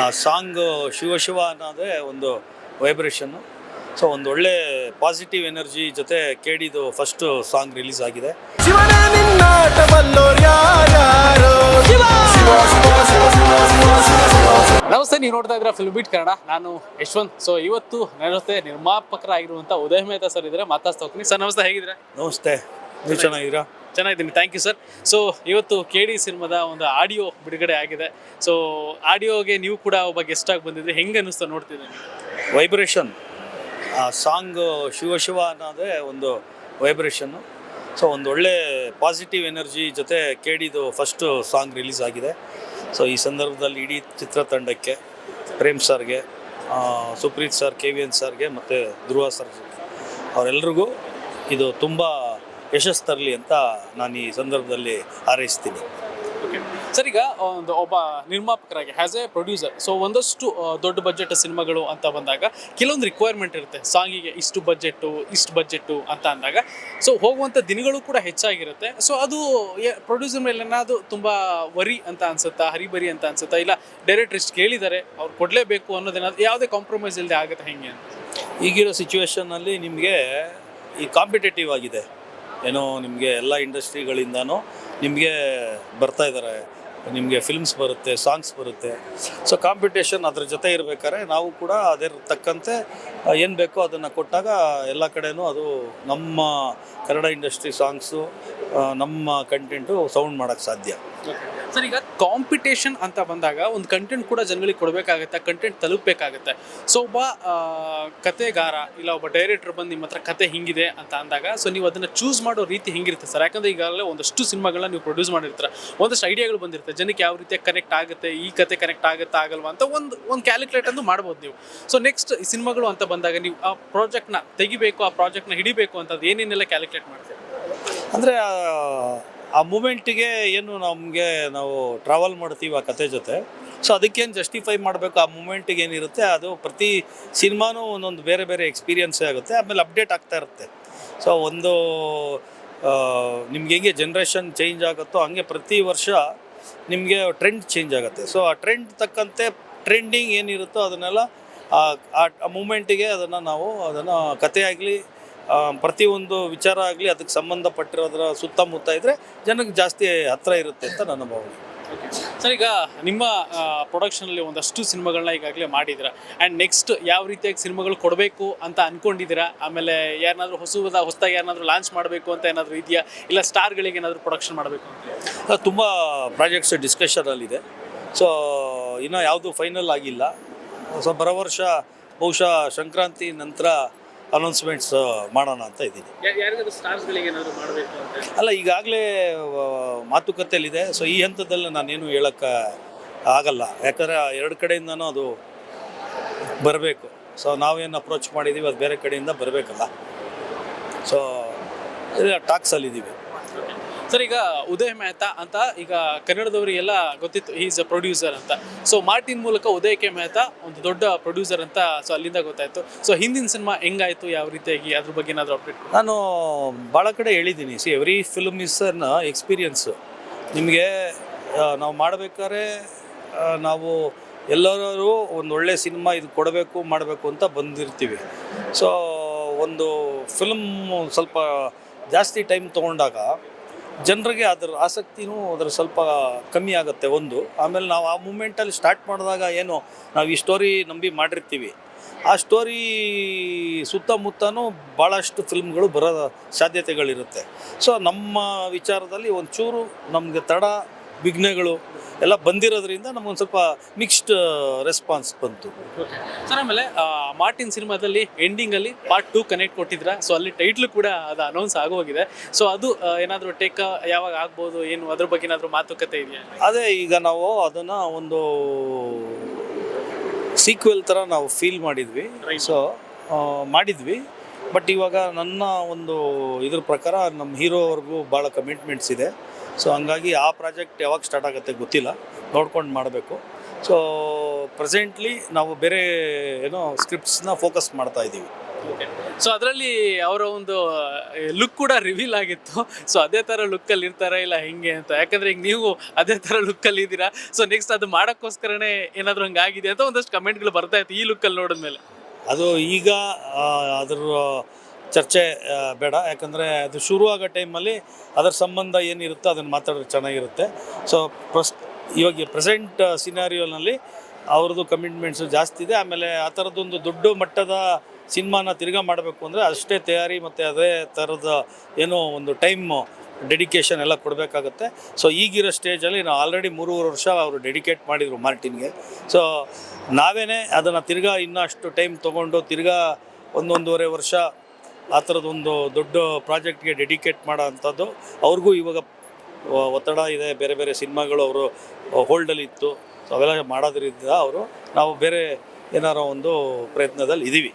ಆ ಸಾಂಗು ಶಿವ ಶಿವ ಅನ್ನೋದೇ ಒಂದು ವೈಬ್ರೇಷನ್ನು ಸೊ ಒಂದು ಒಳ್ಳೆ ಪಾಸಿಟಿವ್ ಎನರ್ಜಿ ಜೊತೆ ಕೇಳಿದ್ದು ಫಸ್ಟ್ ಸಾಂಗ್ ರಿಲೀಸ್ ಆಗಿದೆ. ನಮಸ್ತೆ ನೀವು ನೋಡ್ತಾ ಇದ್ರೆ ಫಿಲ್ಮ್ ಬಿಟ್ ಕನ್ನಡ. ನಾನು ಯಶ್ವಂತ್. ಸೊ ಇವತ್ತು ನನ್ನ ಜೊತೆ ನಿರ್ಮಾಪಕರಾಗಿರುವಂತ ಉದಯ ಸರ್ ಇದ್ರೆ ಮಾತಾಡ್ತಾ ಹೋಗ್ತೀನಿ. ಸರ್ ನಮಸ್ತೆ ಹೇಗಿದ್ರೆ ನಮಸ್ತೆ. ನೀವು ಚೆನ್ನಾಗಿದ್ದೀರಾ? ಚೆನ್ನಾಗಿದ್ದೀನಿ. ಥ್ಯಾಂಕ್ ಯು ಸರ್ ಸೊ ಇವತ್ತು ಕೆ ಡಿ ಸಿನಿಮಾದ ಒಂದು ಆಡಿಯೋ ಬಿಡುಗಡೆ ಆಗಿದೆ. ಸೊ ಆಡಿಯೋಗೆ ನೀವು ಕೂಡ ಒಬ್ಬ ಗೆಸ್ಟ್ ಆಗಿ ಬಂದಿದ್ರೆ ಹೆಂಗೆ ಅನ್ನಿಸ್ತಾ ನೋಡ್ತಿದ್ದೀನಿ ವೈಬ್ರೇಷನ್ ಆ ಸಾಂಗ್ ಶಿವ ಶಿವ ಅನ್ನೋದೇ ಒಂದು ವೈಬ್ರೇಷನ್ನು ಸೊ ಒಂದು ಒಳ್ಳೆ ಪಾಸಿಟಿವ್ ಎನರ್ಜಿ ಜೊತೆ ಕೇಳಿದು ಫಸ್ಟ್ ಸಾಂಗ್ ರಿಲೀಸ್ ಆಗಿದೆ. ಸೊ ಈ ಸಂದರ್ಭದಲ್ಲಿ ಇಡೀ ಚಿತ್ರತಂಡಕ್ಕೆ ಪ್ರೇಮ್ ಸರ್ಗೆ Supreeth sir K V N ಸರ್ಗೆ ಮತ್ತು ಧ್ರುವ ಸರ್ ಅವರೆಲ್ರಿಗೂ ಇದು ತುಂಬ ಯಶಸ್ಸು ತರಲಿ ಅಂತ ನಾನು ಈ ಸಂದರ್ಭದಲ್ಲಿ ಹಾರೈಸ್ತೀನಿ. ಓಕೆ ಸರ್ ಈಗ ಒಂದು ಒಬ್ಬ ನಿರ್ಮಾಪಕರಾಗಿ ಆ್ಯಸ್ ಎ ಪ್ರೊಡ್ಯೂಸರ್ ಸೊ ಒಂದಷ್ಟು ದೊಡ್ಡ ಬಜೆಟ್ ಸಿನಿಮಾಗಳು ಅಂತ ಬಂದಾಗ ಕೆಲವೊಂದು ರಿಕ್ವೈರ್ಮೆಂಟ್ ಇರುತ್ತೆ. ಸಾಂಗಿಗೆ ಇಷ್ಟು ಬಜೆಟ್ಟು ಇಷ್ಟು ಬಜೆಟ್ಟು ಅಂತ ಅಂದಾಗ. ಸೊ ಹೋಗುವಂಥ ದಿನಗಳು ಕೂಡ ಹೆಚ್ಚಾಗಿರುತ್ತೆ. ಸೊ ಅದು ಪ್ರೊಡ್ಯೂಸರ್ ಮೇಲೆ ಅದು ತುಂಬ ವರಿ ಅಂತ ಅನ್ಸುತ್ತಾ ಹರಿಬರಿ ಅಂತ ಅನ್ಸುತ್ತಾ ಇಲ್ಲ ಡೈರೆಕ್ಟ್ರಿಸ್ಟ್ ಇಷ್ಟು ಕೇಳಿದ್ದಾರೆ ಅವ್ರು ಕೊಡಲೇಬೇಕು ಅನ್ನೋದೇನಾದ್ರು ಯಾವುದೇ ಕಾಂಪ್ರಮೈಸ್ ಇಲ್ಲದೆ ಆಗುತ್ತೆ ಹೆಂಗೆ ಅಂತ? ಈಗಿರೋ ಸಿಚುವೇಶನಲ್ಲಿ ನಿಮಗೆ ಈ ಕಾಂಪಿಟೇಟಿವ್ ಆಗಿದೆ. ಏನೋ ನಿಮಗೆ ಎಲ್ಲ ಇಂಡಸ್ಟ್ರಿಗಳಿಂದನೂ ನಿಮಗೆ ಬರ್ತಾ ಇದ್ದಾರೆ ನಿಮಗೆ ಫಿಲ್ಮ್ಸ್ ಬರುತ್ತೆ ಸಾಂಗ್ಸ್ ಬರುತ್ತೆ. ಸೊ ಕಾಂಪಿಟೇಷನ್ ಅದ್ರ ಜೊತೆ ಇರಬೇಕಾದ್ರೆ ನಾವು ಕೂಡ ಅದೇ ತಕ್ಕಂತೆ ಏನು ಬೇಕೋ ಅದನ್ನು ಕೊಟ್ಟಾಗ ಎಲ್ಲ ಕಡೆನೂ ಅದು ನಮ್ಮ ಕನ್ನಡ ಇಂಡಸ್ಟ್ರಿ ಸಾಂಗ್ಸು ನಮ್ಮ ಕಂಟೆಂಟು ಸೌಂಡ್ ಮಾಡೋಕ್ಕೆ ಸಾಧ್ಯ. ಸರ್, ಈಗ ಕಾಂಪಿಟೇಷನ್ ಅಂತ ಬಂದಾಗ ಒಂದು ಕಂಟೆಂಟ್ ಕೂಡ ಜನಗಳಿಗೆ ಕೊಡಬೇಕಾಗತ್ತೆ ಕಂಟೆಂಟ್ ತಲುಪಬೇಕಾಗತ್ತೆ. ಸೊ ಒಬ್ಬ ಕತೆಗಾರ ಇಲ್ಲ ಒಬ್ಬ ಡೈರೆಕ್ಟರ್ ಬಂದು ನಿಮ್ಮ ಹತ್ರ ಕತೆ ಹಿಂಗಿದೆ ಅಂತ ಅಂದಾಗ ಸೊ ನೀವು ಅದನ್ನು ಚೂಸ್ ಮಾಡೋ ರೀತಿ ಹೆಂಗಿರುತ್ತೆ ಸರ್? ಯಾಕಂದ್ರೆ ಈಗಾಗಲೇ ಒಂದಷ್ಟು ಸಿನಿಮಾಗಳನ್ನ ನೀವು ಪ್ರೊಡ್ಯೂಸ್ ಮಾಡಿರ್ತೀರ. ಒಂದಷ್ಟು ಐಡಿಯಾಗಳು ಬಂದಿರುತ್ತೆ. ಜನಕ್ಕೆ ಯಾವ ರೀತಿ ಕನೆಕ್ಟ್ ಆಗುತ್ತೆ, ಈ ಕತೆ ಕನೆಕ್ಟ್ ಆಗುತ್ತಾ ಆಗಲ್ವಾ ಅಂತ ಒಂದು ಒಂದು ಕ್ಯಾಲ್ಕುಲೇಟ್ ಅಂತ ಮಾಡ್ಬೋದು ನೀವು. ಸೊ ನೆಕ್ಸ್ಟ್ ಈ ಸಿನಿಮಾಗಳು ಅಂತ ಬಂದಾಗ ನೀವು ಆ ಪ್ರಾಜೆಕ್ಟ್ನ ತೆಗಿಬೇಕು, ಆ ಪ್ರಾಜೆಕ್ಟ್ನ ಹಿಡಿಬೇಕು ಅಂತ ಏನೇನೆಲ್ಲ ಕ್ಯಾಲ್ಕುಲೇಟ್ ಮಾಡ್ತೀವಿ ಅಂದರೆ ಆ ಮೂಮೆಂಟಿಗೆ ಏನು ನಮಗೆ ನಾವು ಟ್ರಾವೆಲ್ ಮಾಡ್ತೀವಿ ಆ ಕತೆ ಜೊತೆ. ಸೊ ಅದಕ್ಕೇನು ಜಸ್ಟಿಫೈ ಮಾಡಬೇಕು? ಆ ಮೂಮೆಂಟಿಗೆ ಏನಿರುತ್ತೆ? ಅದು ಪ್ರತಿ ಸಿನಿಮಾನೂ ಒಂದೊಂದು ಬೇರೆ ಬೇರೆ ಎಕ್ಸ್ಪೀರಿಯನ್ಸೇ ಆಗುತ್ತೆ. ಆಮೇಲೆ ಅಪ್ಡೇಟ್ ಆಗ್ತಾ ಇರುತ್ತೆ. ಸೊ ಒಂದು ನಿಮ್ಗೆ ಹೆಂಗೆ ಜನ್ರೇಷನ್ ಚೇಂಜ್ ಆಗುತ್ತೋ ಹಂಗೆ ಪ್ರತಿ ವರ್ಷ ನಿಮಗೆ ಟ್ರೆಂಡ್ ಚೇಂಜ್ ಆಗುತ್ತೆ. ಸೊ ಆ ಟ್ರೆಂಡ್ ತಕ್ಕಂತೆ ಟ್ರೆಂಡಿಂಗ್ ಏನಿರುತ್ತೋ ಅದನ್ನೆಲ್ಲ ಆ- ಮೂಮೆಂಟಿಗೆ ಅದನ್ನು ನಾವು ಅದನ್ನು ಕತೆ ಆಗಲಿ ಪ್ರತಿಯೊಂದು ವಿಚಾರ ಆಗಲಿ ಅದಕ್ಕೆ ಸಂಬಂಧಪಟ್ಟಿರೋದ್ರ ಸುತ್ತಮುತ್ತ ಇದ್ದರೆ ಜನಕ್ಕೆ ಜಾಸ್ತಿ ಹತ್ತಿರ ಇರುತ್ತೆ ಅಂತ ನನ್ನ ಭಾವನೆ. ಸರ್ ಈಗ ನಿಮ್ಮ ಪ್ರೊಡಕ್ಷನಲ್ಲಿ ಒಂದಷ್ಟು ಸಿನಿಮಾಗಳನ್ನ ಈಗಾಗಲೇ ಮಾಡಿದ್ದೀರಾ? ಆ್ಯಂಡ್ ನೆಕ್ಸ್ಟ್ ಯಾವ ರೀತಿಯಾಗಿ ಸಿನಿಮಾಗಳು ಕೊಡಬೇಕು ಅಂತ ಅನ್ಕೊಂಡಿದ್ದೀರಾ? ಆಮೇಲೆ ಯಾರನ್ನಾದ್ರೂ ಹೊಸದ ಹೊಸದಾಗಿ ಯಾರನ್ನಾದ್ರೂ ಲಾಂಚ್ ಮಾಡಬೇಕು ಅಂತ ಏನಾದರೂ ಇದೆಯಾ? ಇಲ್ಲ ಸ್ಟಾರ್ಗಳಿಗೆ ಏನಾದರೂ ಪ್ರೊಡಕ್ಷನ್ ಮಾಡಬೇಕು ಅಂತ ತುಂಬ ಪ್ರಾಜೆಕ್ಟ್ಸ್ ಡಿಸ್ಕಷನಲ್ಲಿದೆ ಸೊ ಇನ್ನೂ ಯಾವುದು ಫೈನಲ್ ಆಗಿಲ್ಲ. ಸೊ ಬರೋ ವರ್ಷ ಬಹುಶಃ ಸಂಕ್ರಾಂತಿ ನಂತರ ಅನೌನ್ಸ್ಮೆಂಟ್ಸ್ ಮಾಡೋಣ ಅಂತ ಇದ್ದೀನಿ. ಅಲ್ಲ ಈಗಾಗಲೇ ಮಾತುಕತೆಯಲ್ಲಿದೆ. ಸೊ ಈ ಹಂತದಲ್ಲಿ ನಾನೇನು ಹೇಳೋಕ್ಕೆ ಆಗಲ್ಲ. ಯಾಕಂದರೆ ಎರಡು ಕಡೆಯಿಂದನೂ ಅದು ಬರಬೇಕು. ಸೊ ನಾವೇನು ಅಪ್ರೋಚ್ ಮಾಡಿದ್ದೀವಿ ಅದು ಬೇರೆ ಕಡೆಯಿಂದ ಬರಬೇಕಲ್ಲ. ಸೊ ಟಾಕ್ಸಲ್ಲಿದ್ದೀವಿ ಸರ್, ಈಗ ಉದಯ್ ಮೆಹ್ತಾ ಅಂತ ಈಗ ಕನ್ನಡದವರಿಗೆಲ್ಲ ಗೊತ್ತಿತ್ತು ಈಸ್ ಅ ಪ್ರೊಡ್ಯೂಸರ್ ಅಂತ. ಸೊ ಮಾರ್ಟಿನ್ ಮೂಲಕ ಉದಯ್ ಕೆ ಮೆಹ್ತಾ ಒಂದು ದೊಡ್ಡ ಪ್ರೊಡ್ಯೂಸರ್ ಅಂತ ಸೊ ಅಲ್ಲಿಂದ ಗೊತ್ತಾಯ್ತು. ಸೊ ಹಿಂದಿನ ಸಿನಿಮಾ ಹೆಂಗಾಯ್ತು, ಯಾವ ರೀತಿಯಾಗಿ, ಅದ್ರ ಬಗ್ಗೆ ಏನಾದರೂ ಅಪ್ಡೇಟ್ ನಾನು ಭಾಳ ಕಡೆ ಹೇಳಿದ್ದೀನಿ. See every film is an experience ನಿಮಗೆ ನಾವು ಮಾಡಬೇಕಾದ್ರೆ ನಾವು ಎಲ್ಲರೂ ಒಂದು ಒಳ್ಳೆ ಸಿನಿಮಾ ಇದು ಕೊಡಬೇಕು, ಮಾಡಬೇಕು ಅಂತ ಬಂದಿರ್ತೀವಿ. ಸೊ ಒಂದು ಫಿಲ್ಮ್ ಸ್ವಲ್ಪ ಜಾಸ್ತಿ ಟೈಮ್ ತೊಗೊಂಡಾಗ ಜನರಿಗೆ ಅದರ ಆಸಕ್ತಿನೂ ಅದರ ಸ್ವಲ್ಪ ಕಮ್ಮಿ ಆಗುತ್ತೆ ಒಂದು. ಆಮೇಲೆ ನಾವು ಆ ಮೂಮೆಂಟಲ್ಲಿ ಸ್ಟಾರ್ಟ್ ಮಾಡಿದಾಗ ಏನು, ನಾವು ಈ ಸ್ಟೋರಿ ನಂಬಿ ಮಾಡಿರ್ತೀವಿ. ಆ ಸ್ಟೋರಿ ಸುತ್ತಮುತ್ತನೂ ಭಾಳಷ್ಟು ಫಿಲ್ಮ್ಗಳು ಬರೋ ಸಾಧ್ಯತೆಗಳಿರುತ್ತೆ. ಸೊ ನಮ್ಮ ವಿಚಾರದಲ್ಲಿ ಒಂಚೂರು ನಮಗೆ ತಡ, ವಿಘ್ನಗಳು ಎಲ್ಲ ಬಂದಿರೋದ್ರಿಂದ ನಮಗೊಂದು ಸ್ವಲ್ಪ ಮಿಕ್ಸ್ಡ್ ರೆಸ್ಪಾನ್ಸ್ ಬಂತು. ಸರ್ ಆಮೇಲೆ ಮಾರ್ಟಿನ್ ಸಿನಿಮಾದಲ್ಲಿ ಎಂಡಿಂಗಲ್ಲಿ ಪಾರ್ಟ್ ಟೂ ಕನೆಕ್ಟ್ ಕೊಟ್ಟಿದ್ರ. ಸೊ ಅಲ್ಲಿ ಟೈಟ್ಲು ಕೂಡ ಅದು ಅನೌನ್ಸ್ ಆಗೋಗಿದೆ. ಸೊ ಅದು ಏನಾದರೂ ಟೇಕ್ ಯಾವಾಗ ಆಗ್ಬೋದು ಏನು ಅದ್ರ ಬಗ್ಗೆ ಏನಾದರೂ ಮಾತುಕತೆ ಇದೆಯಾ? ಅದೇ ಈಗ ನಾವು ಅದನ್ನು ಒಂದು ಸೀಕ್ವೆಲ್ ಥರ ನಾವು ಫೀಲ್ ಮಾಡಿದ್ವಿ. ಸೊ ಮಾಡಿದ್ವಿ. ಬಟ್ ಇವಾಗ ನನ್ನ ಒಂದು ಇದ್ರ ಪ್ರಕಾರ ನಮ್ಮ ಹೀರೋವರೆಗೂ ಭಾಳ ಕಮಿಟ್ಮೆಂಟ್ಸ್ ಇದೆ. ಸೊ ಹಂಗಾಗಿ ಆ ಪ್ರಾಜೆಕ್ಟ್ ಯಾವಾಗ ಸ್ಟಾರ್ಟ್ ಆಗುತ್ತೆ ಗೊತ್ತಿಲ್ಲ. ನೋಡ್ಕೊಂಡು ಮಾಡಬೇಕು. ಸೊ ಪ್ರೆಸೆಂಟ್ಲಿ ನಾವು ಬೇರೆ ಏನೋ ಸ್ಕ್ರಿಪ್ಟ್ಸ್ನ ಫೋಕಸ್ ಮಾಡ್ತಾ ಇದ್ದೀವಿ. ಸೊ ಅದರಲ್ಲಿ ಅವರ ಒಂದು ಲುಕ್ ಕೂಡ ರಿವೀಲ್ ಆಗಿತ್ತು. ಸೊ ಅದೇ ಥರ ಲುಕ್ಕಲ್ಲಿ ಇರ್ತಾರ ಇಲ್ಲ ಹಿಂಗೆ ಅಂತ. ಯಾಕಂದ್ರೆ ಈಗ ನೀವು ಅದೇ ಥರ ಲುಕ್ಕಲ್ಲಿ ಇದ್ದೀರಾ. ಸೊ ನೆಕ್ಸ್ಟ್ ಅದು ಮಾಡೋಕ್ಕೋಸ್ಕರನೇ ಏನಾದರೂ ಹಂಗೆ ಆಗಿದೆ ಅಂತ ಒಂದಷ್ಟು ಕಮೆಂಟ್ಗಳು ಬರ್ತಾ ಇತ್ತು ಈ ಲುಕ್ಕಲ್ಲಿ ನೋಡಿದ್ಮೇಲೆ. ಅದು ಈಗ ಅದರ ಅದ್ರ ಚರ್ಚೆ ಬೇಡ. ಯಾಕಂದರೆ ಅದು ಶುರುವಾಗೋ ಟೈಮಲ್ಲಿ ಅದರ ಸಂಬಂಧ ಏನಿರುತ್ತೋ ಅದನ್ನು ಮಾತಾಡೋದು ಚೆನ್ನಾಗಿರುತ್ತೆ. ಸೊ ಪ್ರಸ್, ಇವಾಗ ಪ್ರೆಸೆಂಟ್ ಸಿನಾರಿಯೋನಲ್ಲಿ ಅವ್ರದ್ದು ಕಮಿಟ್ಮೆಂಟ್ಸು ಜಾಸ್ತಿ ಇದೆ. ಆಮೇಲೆ ಆ ಥರದ್ದೊಂದು ದೊಡ್ಡ ಮಟ್ಟದ ಸಿನಿಮಾನ ತಿರ್ಗಾ ಮಾಡಬೇಕು ಅಂದರೆ ಅಷ್ಟೇ ತಯಾರಿ ಮತ್ತು ಅದೇ ಥರದ ಏನೋ ಒಂದು ಟೈಮು ಡೆಡಿಕೇಶನ್ ಎಲ್ಲ ಕೊಡಬೇಕಾಗುತ್ತೆ. ಸೊ ಈಗಿರೋ ಸ್ಟೇಜಲ್ಲಿ ನಾವು ಆಲ್ರೆಡಿ ಮೂರುವರೆ ವರ್ಷ ಅವರು ಡೆಡಿಕೇಟ್ ಮಾಡಿದರು ಮಾರ್ಟಿನ್ಗೆ. ಸೊ ನಾವೇ ಅದನ್ನು ತಿರ್ಗಾ ಇನ್ನಷ್ಟು ಟೈಮ್ ತೊಗೊಂಡು ತಿರ್ಗಾ ಒಂದೊಂದೂವರೆ ವರ್ಷ ಆ ಥರದೊಂದು ದೊಡ್ಡ ಪ್ರಾಜೆಕ್ಟ್ಗೆ ಡೆಡಿಕೇಟ್ ಮಾಡೋ ಅಂಥದ್ದು ಅವ್ರಿಗೂ ಇವಾಗ ಒತ್ತಡ ಇದೆ. ಬೇರೆ ಬೇರೆ ಸಿನಿಮಾಗಳು ಅವರು ಹೋಲ್ಡಲ್ಲಿ ಇತ್ತು. ಅವೆಲ್ಲ ಮಾಡೋದ್ರಿಂದ ಅವರು ನಾವು ಬೇರೆ ಏನಾರೋ ಒಂದು ಪ್ರಯತ್ನದಲ್ಲಿ ಇದ್ದೀವಿ